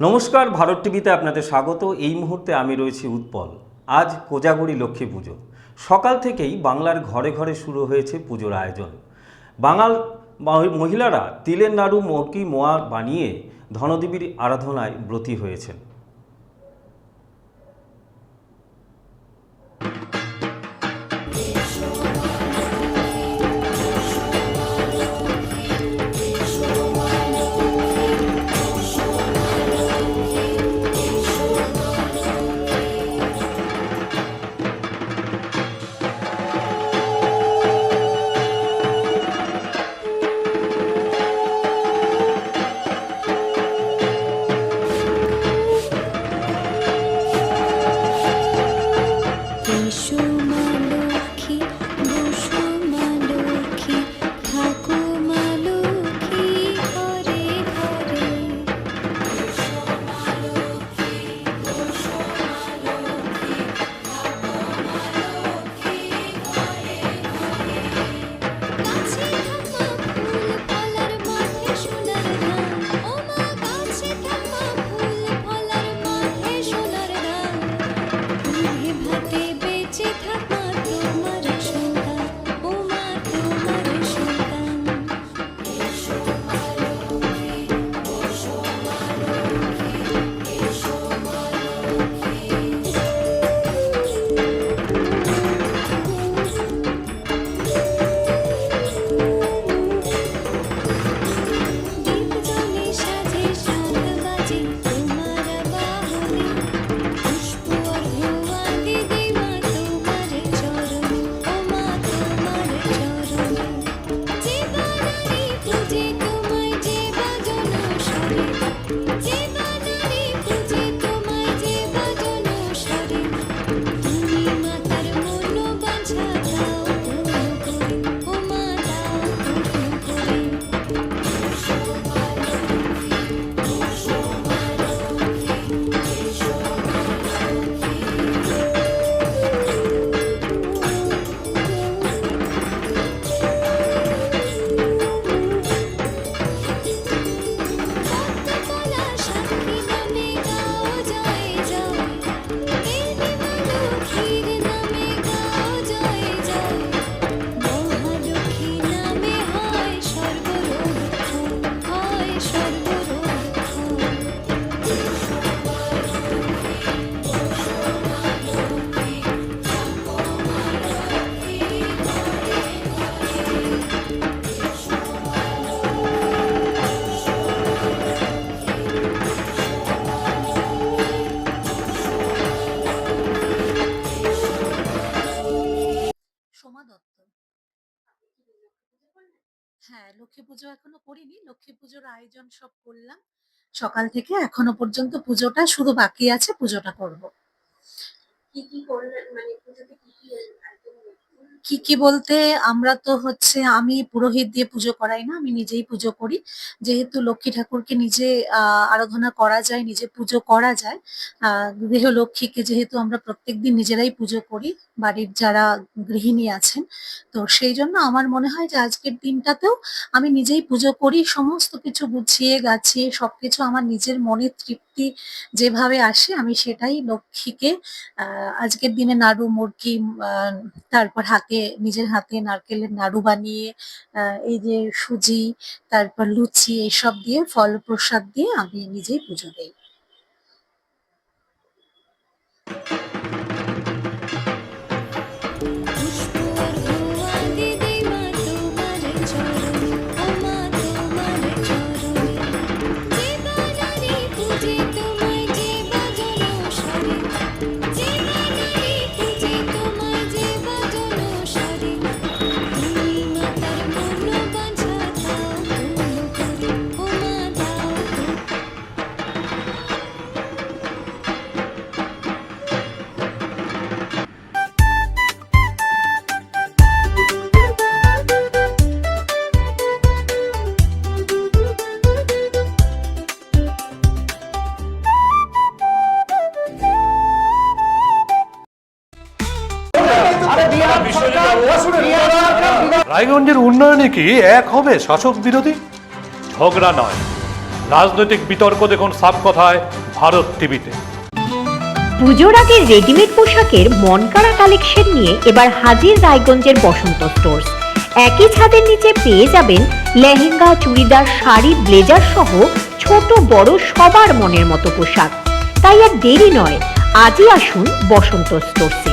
নমস্কার, ভারত টিভিতে আপনাদের স্বাগত। এই মুহূর্তে আমি রয়েছি উৎপল। আজ কোজাগরি লক্ষ্মী পুজো। সকাল থেকেই বাংলার ঘরে ঘরে শুরু হয়েছে পুজোর আয়োজন। বাঙাল মহিলারা তিলের নাড়ু, মকি, মোয়া বানিয়ে ধনদেবীর আরাধনায় ব্রতী হয়েছেন। 给你说。হ্যাঁ লক্ষ্মী পুজো এখনও করিনি। লক্ষ্মী পুজোর আয়োজন সব করলাম। সকাল থেকে এখনও পর্যন্ত পুজোটা শুধু বাকি আছে, পুজোটা করব। কি কি করলেন মানে পুজোতে কি কি কি কি বলতে আমরা তো হচ্ছে আমি পুরোহিত দিয়ে পুজো করাই না, আমি নিজেই পুজো করি। যেহেতু লক্ষ্মী ঠাকুরকে নিজে আরাধনা করা যায়, নিজে পুজো করা যায় গৃহ লক্ষ্মীকে যেহেতু আমরা প্রত্যেকদিন নিজেরাই পুজো করি, বাড়ির যারা গৃহিণী আছেন, তো সেই জন্য আমার মনে হয় যে আজকের দিনটাতেও আমি নিজেই পুজো করি, সমস্ত কিছু গুছিয়ে, গাছিয়ে, সবকিছু আমার নিজের মনের তৃপ্তি যেভাবে আসে, আমি সেটাই লক্ষ্মীকে আজকের দিনে নাড়ু, মুরগি তারপর হাতে, নিজের হাতে নারকেলের নাড়ু বানিয়ে এই যে সুজি, তারপর লুচি, এইসব দিয়ে ফল প্রসাদ দিয়ে আমি নিজেই পুজো দেই। রায়গঞ্জের উন্নয়নে কি এক হবে শাসক বিরোধী? ঝগড়া নয়। রাজনৈতিক বিতর্ক দেখুন সাব কথায় ভারত টিভিতে। পুজোর আগে রেডিমেড পোশাকের মনকাড়া কালেকশন নিয়ে এবার হাজির রায়গঞ্জের বসন্ত স্টোর্স একই ছাদের নিচে পেয়ে যাবেন লেহেঙ্গা চুড়িদার শাড়ি ব্লেজার সহ ছোট বড় সবার মনের মতো পোশাক। তাই আর দেরি নয় আজই আসুন বসন্ত স্টোর্সে